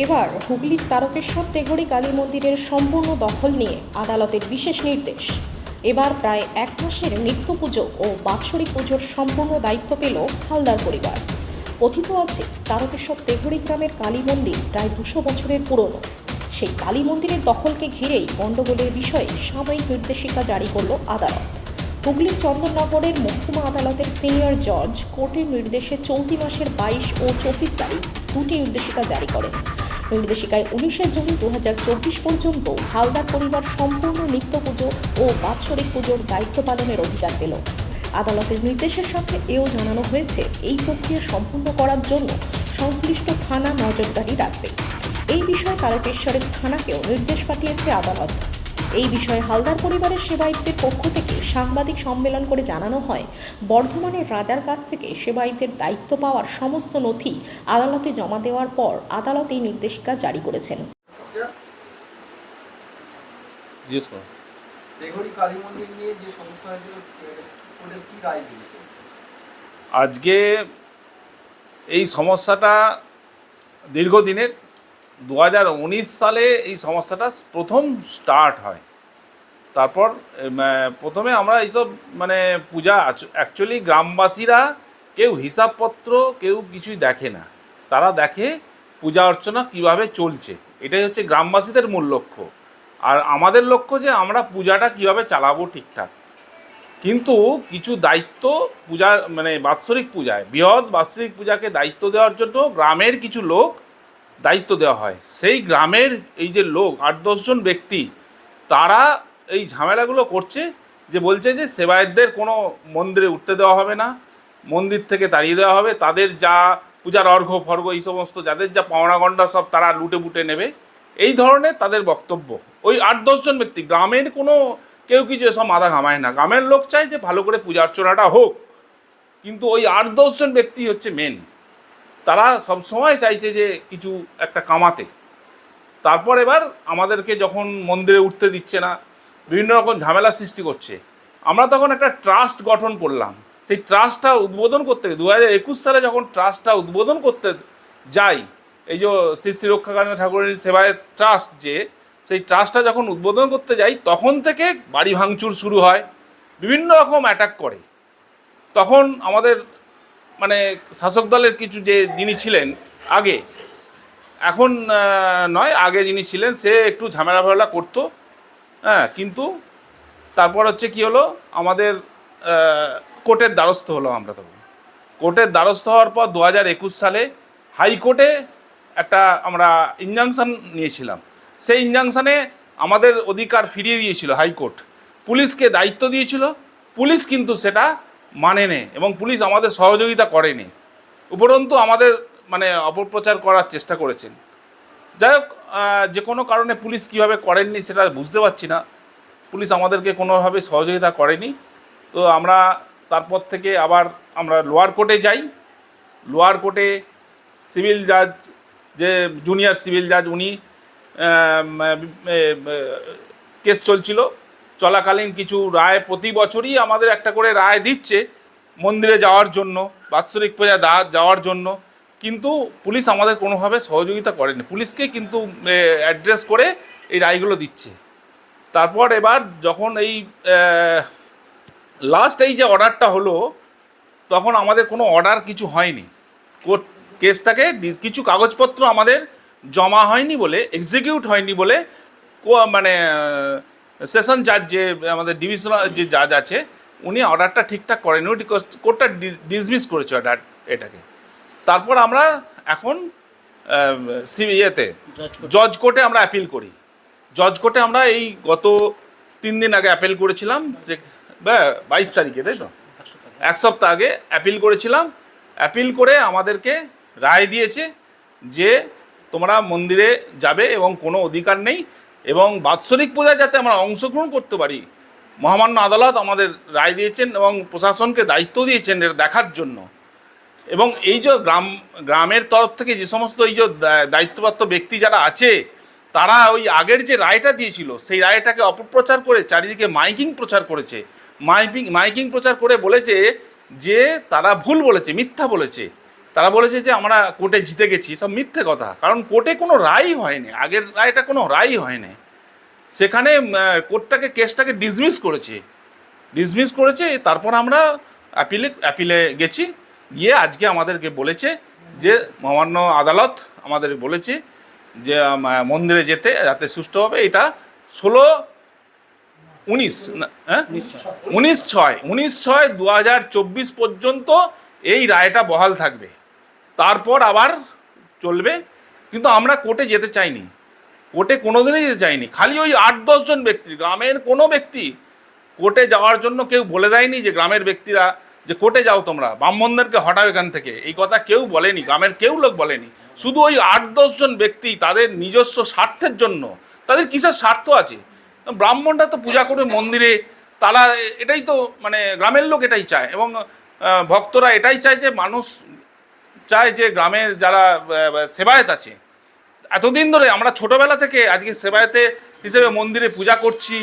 এবার হুগলির তারকেশ্বর তেঘড়ি কালী মন্দিরের সম্পূর্ণ দখল নিয়ে আদালতের বিশেষ নির্দেশ। এবার প্রায় এক মাসের নিত্য পুজো ও বাৎসরিক পুজোর সম্পূর্ণ দায়িত্ব পেল হালদার পরিবার। কথিত আছে, তারকেশ্বর তেঘড়ি গ্রামের কালী মন্দির প্রায় দুশো বছরের পুরনো। সেই কালী মন্দিরের দখলকে ঘিরেই গণ্ডগোলের বিষয়ে সাময়িক নির্দেশিকা জারি করল আদালত। হুগলির চন্দননগরের মহকুমা আদালতের সিনিয়র জজ কোর্টের নির্দেশে চলতি মাসের বাইশ ও চব্বিশ তারিখ দুটি নির্দেশিকা জারি করেন। নির্দেশিকায় উনিশে জুন দু হাজার চব্বিশ পর্যন্ত হালদার পরিবার সম্পূর্ণ নিত্য পুজো ও বাৎসরিক পুজোর দায়িত্ব পালনের অধিকার পেল। আদালতের নির্দেশের সাথে এও জানানো হয়েছে, এই প্রক্রিয়া সম্পূর্ণ করার জন্য সংশ্লিষ্ট থানা নজরদারি রাখবে। এই বিষয়ে তারকেশ্বরের থানাকেও নির্দেশ পাঠিয়েছে আদালত। এই বিষয়ে হালদার পরিবারের সেবায়িতদের পক্ষ থেকে সাংবাদিক সম্মেলন করে জানানো হয় বর্ধমানের রাজার কাছ থেকে সেবায়িতের দায়িত্ব পাওয়ার সমস্ত নথি আদালতে জমা দেওয়ার পর আদালত এই নির্দেশিকা জারি করেছেন। জিজ্ঞেস করো তেঘড়ি কালী মন্দির নিয়ে যে সমস্যা হয়েছিল কি রায় দিয়েছে? আজকে এই সমস্যাটা দীর্ঘদিনের। দু হাজার উনিশ সালে এই সমস্যাটা প্রথম স্টার্ট হয়। তারপর প্রথমে আমরা এইসব মানে পূজা অ্যাকচুয়ালি গ্রামবাসীরা কেউ হিসাবপত্র, কেউ কিছুই দেখে না। তারা দেখে পূজা অর্চনা কীভাবে চলছে। এটাই হচ্ছে গ্রামবাসীদের মূল লক্ষ্য। আর আমাদের লক্ষ্য যে আমরা পূজাটা কীভাবে চালাবো ঠিকঠাক। কিন্তু কিছু দায়িত্ব পূজা মানে বাৎসরিক পূজায়, বৃহৎ বাৎসরিক পূজাকে দায়িত্ব দেওয়ার জন্য গ্রামের কিছু লোক দায়িত্ব দেওয়া হয়। সেই গ্রামের এই যে লোক, আট দশজন ব্যক্তি, তারা এই ঝামেলাগুলো করছে যে বলছে যে সেবায়তদের কোনো মন্দিরে উঠতে দেওয়া হবে না, মন্দির থেকে তাড়িয়ে দেওয়া হবে, তাদের যা পূজার অর্ঘ্য ফর্ঘ এই সমস্ত, যাদের যা পাওনা গণ্ডা সব তারা লুটে বুটে নেবে। এই ধরনের তাদের বক্তব্য। ওই আট দশজন ব্যক্তি, গ্রামের কোনো কেউ কিছু এসব মাথা ঘামায় না। গ্রামের লোক চায় যে ভালো করে পূজা অর্চনাটা হোক। কিন্তু ওই আট দশজন ব্যক্তি হচ্ছে মেন তারা সবসময় চাইছে যে কিছু একটা কামাতে। তারপর এবার আমাদেরকে যখন মন্দিরে উঠতে দিচ্ছে না, বিভিন্ন রকম ঝামেলা সৃষ্টি করছে, আমরা তখন একটা ট্রাস্ট গঠন করলাম। সেই ট্রাস্টটা উদ্বোধন করতে দু হাজার একুশ সালে যখন ট্রাস্টটা উদ্বোধন করতে যাই, এই যে শ্রী শ্রী রক্ষাকান্ত ঠাকুরের সেবায় ট্রাস্ট যে, সেই ট্রাস্টটা যখন উদ্বোধন করতে যাই, তখন থেকে বাড়ি ভাঙচুর শুরু হয়, বিভিন্ন রকম অ্যাটাক করে। তখন আমাদের মানে শাসক দলের কিছু যে যিনি ছিলেন আগে, এখন নয়, আগে যিনি ছিলেন সে একটু ঝামেলা ফামেলা করতো হ্যাঁ কিন্তু তারপর হচ্ছে কি হলো, আমাদের কোর্টের দ্বারস্থ হলো আমরা তখন। কোর্টের দ্বারস্থ হওয়ার পর দু হাজার একুশ সালে হাইকোর্টে একটা আমরা ইনজাংশন নিয়েছিলাম। সেই ইনজাংশনে আমাদের অধিকার ফিরিয়ে দিয়েছিল হাইকোর্ট। পুলিশকে দায়িত্ব দিয়েছিল। পুলিশ কিন্তু সেটা মানেনি এবং পুলিশ আমাদের সহযোগিতা করেনি। উপরন্তু আমাদের মানে অপপ্রচার করার চেষ্টা করেছেন। যাই হোক যে কোনো কারণে পুলিশ কীভাবে করেননি সেটা বুঝতে পারছি না। পুলিশ আমাদেরকে কোনোভাবে সহযোগিতা করেনি। তো আমরা তারপর থেকে আবার আমরা লোয়ার কোর্টে যাই। লোয়ার কোর্টে সিভিল জাজ, যে জুনিয়র সিভিল জাজ উনি কেস চলছিল। চলাকালীন কিছু রায় প্রতি বছরই আমাদের একটা করে রায় দিচ্ছে মন্দিরে যাওয়ার জন্য, বাৎসরিক পূজা যাওয়ার জন্য। কিন্তু পুলিশ আমাদের কোনোভাবে সহযোগিতা করেনি। পুলিশকে কিন্তু অ্যাড্রেস করে এই রায়গুলো দিচ্ছে। তারপর এবার যখন এই লাস্ট এই যে অর্ডারটা হলো, তখন আমাদের কোনো অর্ডার কিছু হয়নি। কোর্ট কেসটাকে কিছু কাগজপত্র আমাদের জমা হয়নি বলে এক্সিকিউট হয়নি বলে মানে সেশন জাজ যে আমাদের ডিভিশনাল যে জাজ আছে উনি অর্ডারটা ঠিকঠাক করেনি। কোর্টটা ডিসমিস করেছে অর্ডার এটাকে। তারপর আমরা এখন সি ইয়েতে জজ কোর্টে আমরা অ্যাপিল করি। জজ কোর্টে আমরা এই গত তিন দিন আগে অ্যাপিল করেছিলাম যে বাইশ তারিখে তাই তো? এক সপ্তাহ আগে অ্যাপিল করেছিলাম। অ্যাপিল করে আমাদেরকে রায় দিয়েছে যে তোমরা মন্দিরে যাবে এবং কোনো অধিকার নেই। এবং বাৎসরিক পূজা যাতে আমরা অংশগ্রহণ করতে পারি, মহামান্য আদালত আমাদের রায় দিয়েছেন এবং প্রশাসনকে দায়িত্ব দিয়েছেন এটা দেখার জন্য। এবং এই যে গ্রাম, গ্রামের তরফ থেকে যে সমস্ত এই যে দায়িত্বপ্রাপ্ত ব্যক্তি যারা আছে, তারা ওই আগের যে রায়টা দিয়েছিল, সেই রায়টাকে অপপ্রচার করে চারিদিকে মাইকিং প্রচার করেছে। মাইকিং মাইকিং প্রচার করে বলেছে যে তারা ভুল বলেছে, মিথ্যা বলেছে। তারা বলেছে যে আমরা কোর্টে জিতে গেছি সব মিথ্যে কথা। কারণ কোর্টে কোনো রায়ই হয়নি আগের রায়টা কোনো রায়ই হয়নি। সেখানে কোর্টটাকে কেসটাকে ডিসমিস করেছে। ডিসমিস করেছে তারপর আমরা অ্যাপিলে অ্যাপিলে গেছি। গিয়ে আজকে আমাদেরকে বলেছে যে মহামান্য আদালত আমাদের বলেছে যে মন্দিরে যেতে যাতে সুষ্ঠু হবে। এটা ষোলো উনিশ হ্যাঁ? উনিশ ছয়। উনিশ ছয় দু হাজার চব্বিশ পর্যন্ত এই রায়টা বহাল থাকবে। তারপর আবার চলবে, কিন্তু আমরা কোর্টে যেতে চাইনি। কোর্টে কোনোদিনই যেতে চাইনি। খালি ওই আট দশজন ব্যক্তি, গ্রামের কোনো ব্যক্তি কোর্টে যাওয়ার জন্য কেউ বলে দেয়নি যে গ্রামের ব্যক্তিরা যে কোর্টে যাও তোমরা, ব্রাহ্মণদেরকে হটাও এখান থেকে। এই কথা কেউ বলেনি, গ্রামের কেউ লোক বলেনি। শুধু ওই আট দশজন ব্যক্তি তাদের নিজস্ব স্বার্থের জন্য, তাদের কিসের স্বার্থ আছে? ব্রাহ্মণরা তো পূজা করবে মন্দিরে, তারা এটাই তো মানে গ্রামের লোক এটাই চায় এবং ভক্তরা এটাই চায় যে মানুষ চায় যে গ্রামের যারা সেবায়েত আছে, এতদিন ধরে আমরা ছোটবেলা থেকে আজকে সেবায়েতে হিসেবে মন্দিরে পূজা করছি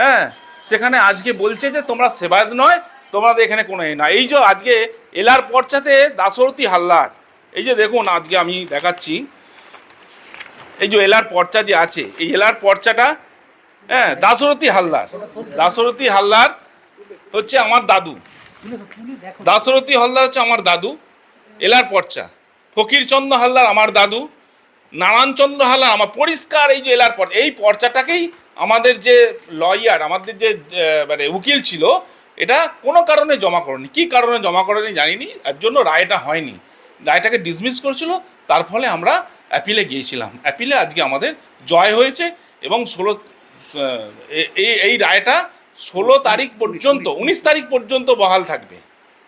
হ্যাঁ? সেখানে আজকে বলছে যে তোমরা সেবায়েত নয়, তোমাদের এখানে কোনো এ না। এই যে আজকে এলার পর্চাতে দাসরথী হাল্লার এই যে দেখুন আজকে আমি দেখাচ্ছি, এই যে এলার পর্চা যে আছে, এই এলার পর্চাটা হ্যাঁ দাসরথী হালদার দাসরথী হালদার হচ্ছে আমার দাদু দাসরথী হালদার হচ্ছে আমার দাদু এলার পর্চা। ফকিরচন্দ্র হালদার আমার দাদু নারায়ণচন্দ্র হালদার আমার, পরিষ্কার এই যে এলার পর্চা। এই পর্চাটাকেই আমাদের যে লয়ার আমাদের যে মানে উকিল ছিল, এটা কোনো কারণে জমা করেনি। কী কারণে জমা করেনি জানিনি, এর জন্য রায়টা হয়নি। রায়টাকে ডিসমিস করেছিল, তার ফলে আমরা অ্যাপিলে গিয়েছিলাম। অ্যাপিলে আজকে আমাদের জয় হয়েছে এবং ষোলো এই এই রায়টা ষোলো তারিখ পর্যন্ত, উনিশ তারিখ পর্যন্ত বহাল থাকবে।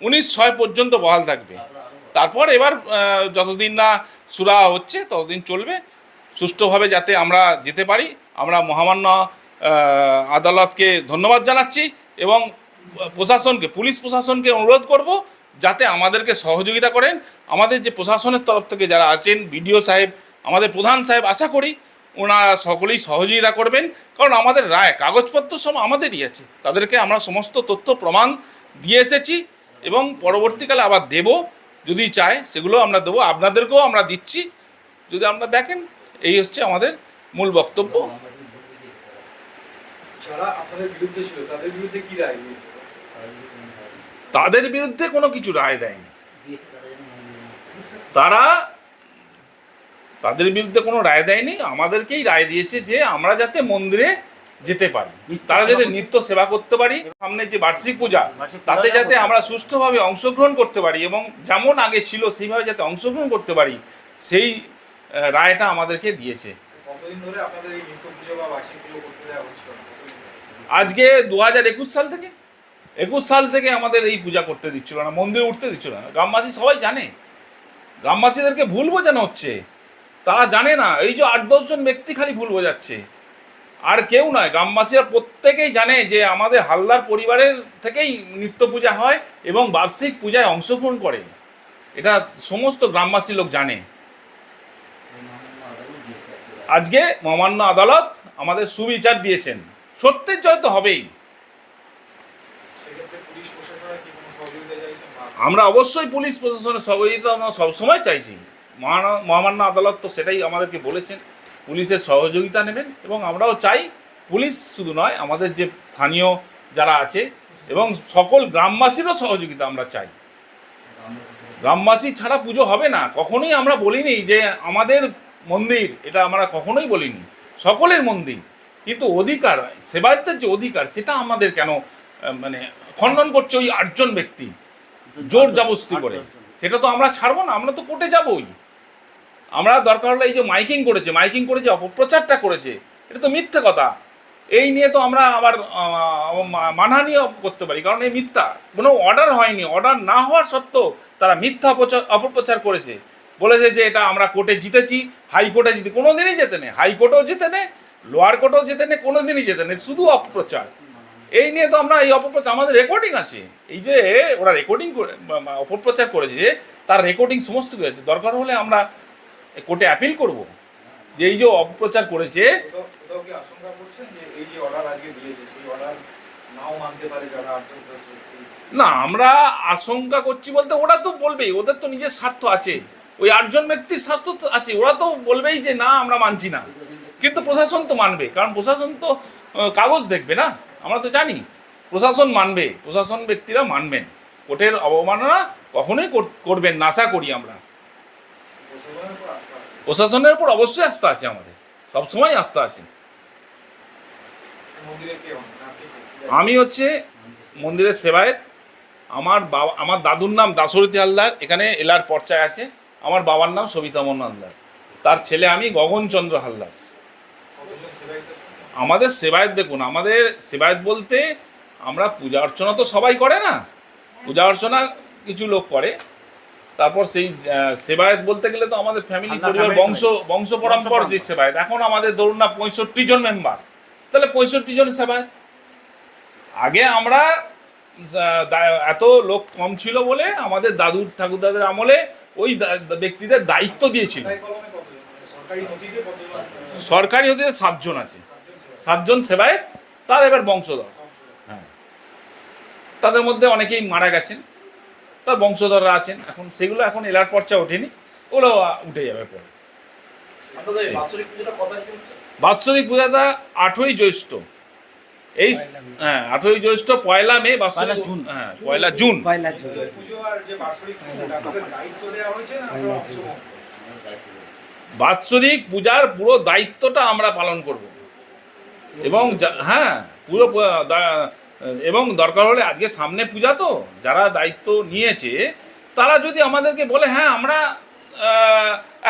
উনিশ ছয় পর্যন্ত বহাল থাকবে। তারপর এবার যতদিন না সুরা হচ্ছে, ততদিন চলবে। সুষ্ঠুভাবে যাতে আমরা যেতে পারি, আমরা মহামান্য আদালতকে ধন্যবাদ জানাচ্ছি এবং প্রশাসনকে, পুলিশ প্রশাসনকে অনুরোধ করব যাতে আমাদেরকে সহযোগিতা করেন। আমাদের যে প্রশাসনের তরফ থেকে যারা আছেন, বিডিও সাহেব, আমাদের প্রধান সাহেব, আশা করি ওনারা সকলেই সহযোগিতা করবেন। কারণ আমাদের রায়, কাগজপত্র সব আমাদেরই আছে। তাদেরকে আমরা সমস্ত তথ্য, প্রমাণ দিয়ে এসেছি এবং পরবর্তীকালে আবার দেব। যদি চায় সেগুলো আমরা দেবো। আপনাদেরকেও আমরা দিচ্ছি। যদি আপনারা দেখেন এই হচ্ছে আমাদের মূল বক্তব্য। যারা আপনাদের বিরুদ্ধে ছিল তাদের বিরুদ্ধে কি রায় দিয়েছিল? তাদের বিরুদ্ধে কোনো কিছু রায় দেয়নি। তারা তাদের বিরুদ্ধে কোনো রায় দেয়নি। আমাদেরকেই রায় দিয়েছে যে আমরা যাতে মন্দিরে যেতে পারি। তারা যাতে নিত্য সেবা করতে পারি সামনে যে বার্ষিক পূজা তাতে যাতে আমরা সুষ্ঠুভাবে অংশগ্রহণ করতে পারি এবং যেমন আগে ছিল সেইভাবে যাতে অংশগ্রহণ করতে পারি সেই রায়টা আমাদেরকে দিয়েছে। কতদিন ধরে আপনাদের এই নিত্য পুজো বা বার্ষিক পুজো করতে দেওয়া হচ্ছিল না কতদিন ধরে? আজকে দু হাজার একুশ সাল থেকে। একুশ সাল থেকে আমাদের এই পূজা করতে দিচ্ছিল না মন্দিরে উঠতে দিচ্ছিল না। গ্রামবাসী সবাই জানে। গ্রামবাসীদেরকে ভুল বোঝানো হচ্ছে। তারা জানে না এই যে আট দশজন ব্যক্তি খালি ভুল বোঝাচ্ছে। আর কেউ নয় গ্রামবাসীরা প্রত্যেকেই জানে যে আমাদের হালদার পরিবারের থেকেই নিত্য পূজা হয় এবং বার্ষিক পূজায় অংশগ্রহণ করে। এটা সমস্ত গ্রামবাসী লোক জানে। আজকে মহামান্য আদালত আমাদের সুবিচার দিয়েছেন। সত্যের জয় তো হবেই। আমরা অবশ্যই পুলিশ প্রশাসনের সহযোগিতা আমরা সবসময় চাইছি। মহামান্য আদালত তো সেটাই আমাদেরকে বলেছেন। পুলিশের সহযোগিতা নেবেন এবং আমরাও চাই পুলিশ শুধু নয় আমাদের যে স্থানীয় যারা আছে এবং সকল গ্রামবাসীরও সহযোগিতা আমরা চাই। গ্রামবাসী ছাড়া পুজো হবে না। কখনোই আমরা বলিনি যে আমাদের মন্দির এটা আমরা কখনোই বলিনি। সকলের মন্দির। কিন্তু অধিকার সেবায়তের যে অধিকার সেটা আমাদের কেন মানে খণ্ডন করছে ওই আটজন ব্যক্তি জোর জবস্তি করে। সেটা তো আমরা ছাড়বো না আমরা তো কোর্টে যাবই। আমরা দরকার হলে এই যে মাইকিং করেছে, মাইকিং করে যে অপপ্রচারটা করেছে, এটা তো মিথ্যে কথা। এই নিয়ে তো আমরা আবার মানহানিও করতে পারি, কারণ এই মিথ্যা। কোনো অর্ডার হয়নি, অর্ডার না হওয়ার সত্ত্বেও তারা মিথ্যা অপপ্রচার করেছে। বলেছে যে এটা আমরা কোর্টে জিতেছি, হাইকোর্টে জিতে কোনো দিনই যেতে নেই, হাইকোর্টেও যেতে নেই, লোয়ার কোর্টেও যেতে নেই কোনো দিনই যেতে নেই, শুধু অপপ্রচার। এই নিয়ে তো আমরা এই অপপ্রচার, আমাদের রেকর্ডিং আছে। এই যে ওরা রেকর্ডিং অপপ্রচার করেছে তার রেকর্ডিং সমস্ত কিছু আছে। দরকার হলে আমরা কোর্টে অ্যাপিল করব। যে এই যে অপপ্রচার করেছে না আমরা আশঙ্কা করছি বলতে ওরা তো বলবেই ওদের তো নিজের স্বার্থ আছে। ওই আটজন ব্যক্তির স্বার্থ তো আছে ওরা তো বলবেই যে না আমরা মানছি না। কিন্তু প্রশাসন তো মানবে কারণ প্রশাসন তো কাগজ দেখবে না আমরা তো জানি। প্রশাসন মানবে প্রশাসন ব্যক্তিরা মানবেন। কোর্টের অবমাননা কখনোই কর- করবেন না আশা করি আমরা। প্রশাসনের উপর অবশ্যই আস্থা আছে আমাদের। সবসময় আস্থা আছে। আমি হচ্ছে মন্দিরের সেবায়েত। আমার বাবা আমার দাদুর নাম দাসরথী হালদার। এখানে এলার পর্চায় আছে। আমার বাবার নাম সবিতা মোহন হালদার। তার ছেলে আমি গগনচন্দ্র হালদার। আমাদের সেবায়েত দেখুন আমাদের সেবায়েত বলতে আমরা পূজা অর্চনা তো সবাই করে না। পূজা অর্চনা কিছু লোক করে। তারপর সেই সেবায়েত বলতে গেলে তো আমাদের ফ্যামিলি পরিবার বংশ বংশ পরম্পর যে সেবায়েত। এখন আমাদের ধরুন না পঁয়ষট্টি জন মেম্বার তাহলে পঁয়ষট্টি জন সেবায়েত। আগে আমরা এত লোক কম ছিল বলে আমাদের দাদু ঠাকুরদাদের আমলে ওই ব্যক্তিদের দায়িত্ব দিয়েছিল। সরকারি হতে সাতজন আছে। সাতজন সেবায়েত তার এবার বংশধর। হ্যাঁ। তাদের মধ্যে অনেকেই মারা গেছেন। তার বংশধররা আছেন। এখন সেগুলো এখন এলার পর্চা ওঠেনি। ওগুলো উঠে যাবে পরে। বাৎসরিক পূজাটা আঠই জ্যৈষ্ঠ। এই হ্যাঁ আঠই জ্যৈষ্ঠ পয়লা মে বাৎসরিক জুন। হ্যাঁ পয়লা জুন। পয়লা জুন। পুজো আর যে বাৎসরিক পূজার পুরো দায়িত্বটা আমরা পালন করব। এবং যা- হ্যাঁ পুরো এবং দরকার হলে আজকে সামনে পূজা তো, যারা দায়িত্ব নিয়েছে, তারা যদি আমাদেরকে বলে হ্যাঁ আমরা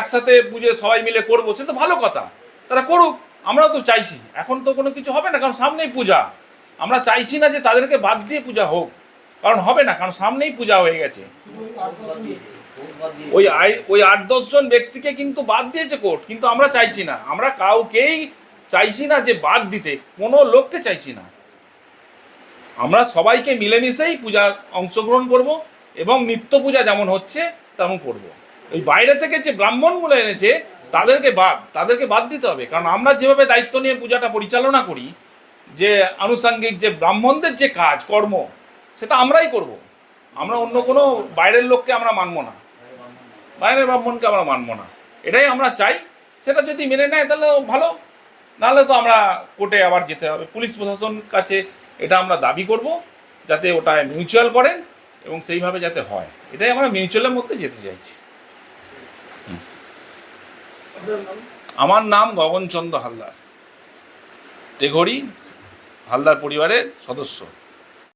একসাথে পুজো সবাই মিলে করব, সে তো ভালো কথা। তারা করুক আমরা তো চাইছি। এখন তো কোনো কিছু হবে না, কারণ সামনেই পূজা। আমরা চাইছি না যে তাদেরকে বাদ দিয়ে পূজা হোক, কারণ হবে না, কারণ সামনেই পূজা হয়ে গেছে। ওই ওই আট দশজন ব্যক্তিকে কিন্তু বাদ দিয়েছে কোর্ট, কিন্তু আমরা চাইছি না। আমরা কাউকেই চাইছি না যে বাদ দিতে, কোনো লোককে চাইছি না। আমরা সবাইকে মিলেমিশেই পূজা অংশগ্রহণ করব এবং নিত্য পূজা যেমন হচ্ছে, তেমন করব। ওই বাইরে থেকে যে ব্রাহ্মণগুলো এনেছে, তাদেরকে বাদ তাদেরকে বাদ দিতে হবে। কারণ আমরা যেভাবে দায়িত্ব নিয়ে পূজাটা পরিচালনা করি, যে আনুষঙ্গিক যে ব্রাহ্মণদের যে কাজ, কর্ম, সেটা আমরাই করব। আমরা অন্য কোনো বাইরের লোককে আমরা মানবো না। বাইরের ব্রাহ্মণকে আমরা মানবো না। এটাই আমরা চাই। সেটা যদি মেনে নেয়, তাহলে ভালো। নাহলে তো আমরা কোর্টে আবার যেতে হবে। পুলিশ প্রশাসন কাছে এটা আমরা দাবি করব যাতে ওটা মিউচুয়াল করেন এবং সেইভাবে যাতে হয়। এটাই আমরা মিউচুয়ালের মধ্যে যেতে চাইছি। আমার নাম গগনচন্দ্র হালদার। তেঘড়ি হালদার পরিবারের সদস্য।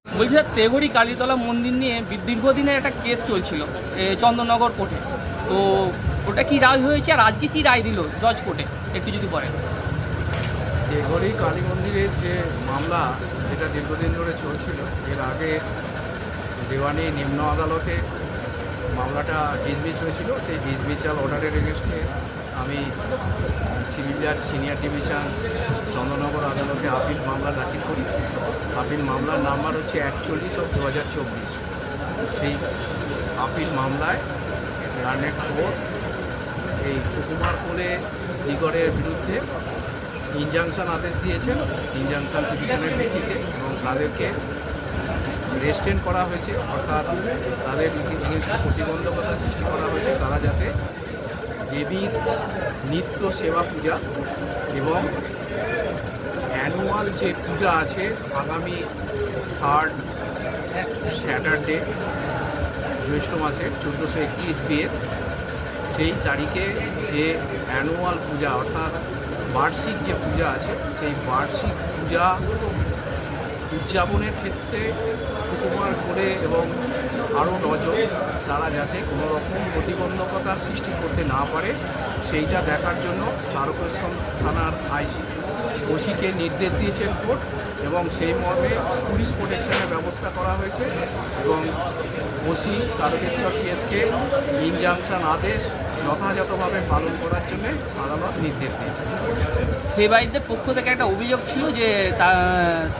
বলছি স্যার তেঘড়ি কালীতলা মন্দির নিয়ে দীর্ঘদিনের একটা কেস চলছিল এ, চন্দননগর কোর্টে। তো ওটা কি রায় হয়েছে আর আজকে কি রায় দিল জজ কোর্টে? একটু যদি বলেন। দেঘরি কালী মন্দিরের যে মামলা যেটা দীর্ঘদিন ধরে চলছিল, এর আগে দেওয়ানি নিম্ন আদালতে মামলাটা ডিসমিস হয়েছিল। সেই ডিসমিসাল অর্ডারের এগেস্টে আমি সিভিল জাজ সিনিয়র ডিভিশন চন্দ্রনগর আদালতে আপিল মামলা দাখিল করি। আপিল মামলার নাম্বার হচ্ছে একচল্লিশ অফ দু হাজার চব্বিশ। সেই আপিল মামলায় লার্নেট কোর্ট এই সুকুমার কোলে দিগরের বিরুদ্ধে ইনজাংশন আদেশ দিয়েছেন ইনজাংশন পিটিশনের ভিত্তিতে এবং তাদেরকে রেস্টেন করা হয়েছে, অর্থাৎ তাদের প্রতিবন্ধকতা সৃষ্টি করা হয়েছে, তারা যাতে দেবীর নিত্য সেবা পূজা এবং অ্যানুয়াল যে পূজা আছে, আগামী থার্ড স্যাটারডে জ্যৈষ্ঠ মাসের চোদ্দোশো একত্রিশ বিএস সেই তারিখে যে অ্যানুয়াল পূজা, অর্থাৎ বার্ষিক যে পূজা আছে, সেই বার্ষিক পূজা উদযাপনের ক্ষেত্রে সুকুমার করে এবং আরও নজন, তারা যাতে কোনো রকম প্রতিবন্ধকতা সৃষ্টি করতে না পারে, সেইটা দেখার জন্য তারকেশ্বর থানার আইসি ওসিকে নির্দেশ দিয়েছেন কোর্ট এবং সেই মর্মে পুলিশ প্রোটেকশনের ব্যবস্থা করা হয়েছে এবং ওসি তারকেশ্বর কেসকে ইনজাংশন আদেশ যথাযথভাবে পালন করার জন্য আদালত নির্দেশ দিয়েছে। সেবাইদের পক্ষ থেকে একটা অভিযোগ ছিল যে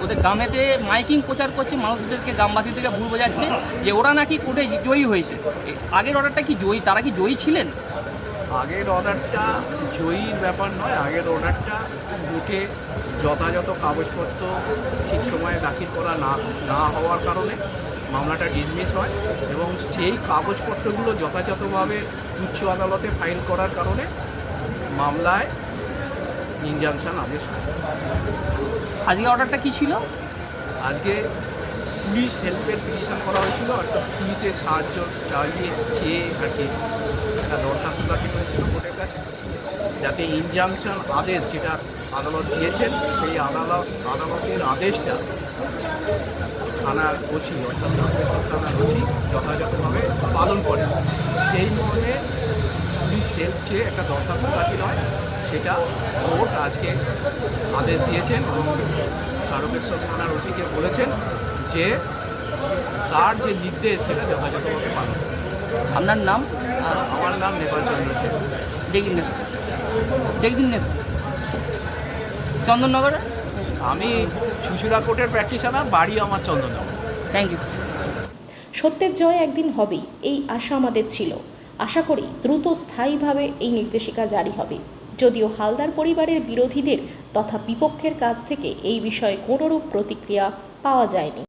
ওদের গ্রামেতে মাইকিং প্রচার করছে মানুষদেরকে গ্রামবাসীদেরকে ভুল বোঝাচ্ছে যে ওরা নাকি কোর্টে জয়ী হয়েছে। আগের অর্ডারটা কি জয়ী তারা কি জয়ী ছিলেন? আগের অর্ডারটা জয়ীর ব্যাপার নয় আগের অর্ডারটা কোর্টে যথাযথ কাগজপত্র ঠিক সময়ে দাখিল করা না না হওয়ার কারণে মামলাটা ডিসমিস হয় এবং সেই কাগজপত্রগুলো যথাযথভাবে উচ্চ আদালতে ফাইল করার কারণে মামলায় ইনজাংশন আদেশ হয় আজকে অর্ডারটা কী ছিল? আজকে পুলিশ হেল্পের পিটিশন করা হয়েছিল একটা পুলিশের সাহায্য চাইয়ে চেয়ে আর কি একটা দরখাস্ত দাখিল হয়েছিল কোর্টের কাছে যাতে ইনজাংশন আদেশ যেটা আদালত দিয়েছেন সেই আদালত আদালতের আদেশটা থানার ওসি অর্থাৎ থানার ওসি যথাযথভাবে পালন করে। সেই মর্মে পুলিশ চেয়ে একটা দরখাস্ত দাখিল হয় সেটা কোর্ট আজকে আদেশ দিয়েছেন এবং তারকেশ্বর থানার ওসিকে বলেছেন যে তার যে নির্দেশ সেটা যথাযথভাবে পালন। আপনার নাম? আর আমার নাম নেপাল চন্দ্র সেন। দেখদিন নেস দেখদিন চন্দননগর? আমি শিশুরা কোর্টের প্র্যাকটিশনার, বাড়ি আমার চন্দননগর। থ্যাংক ইউ সত্যের জয় একদিন হবেই, এই আশা আমাদের ছিল। আশা করি দ্রুত স্থায়ীভাবে এই নির্দেশিকা জারি হবে। যদিও হালদার পরিবারের বিরোধীদের তথা বিপক্ষের কাছ থেকে এই বিষয়ে কোনোরূপ প্রতিক্রিয়া পাওয়া যায়নি।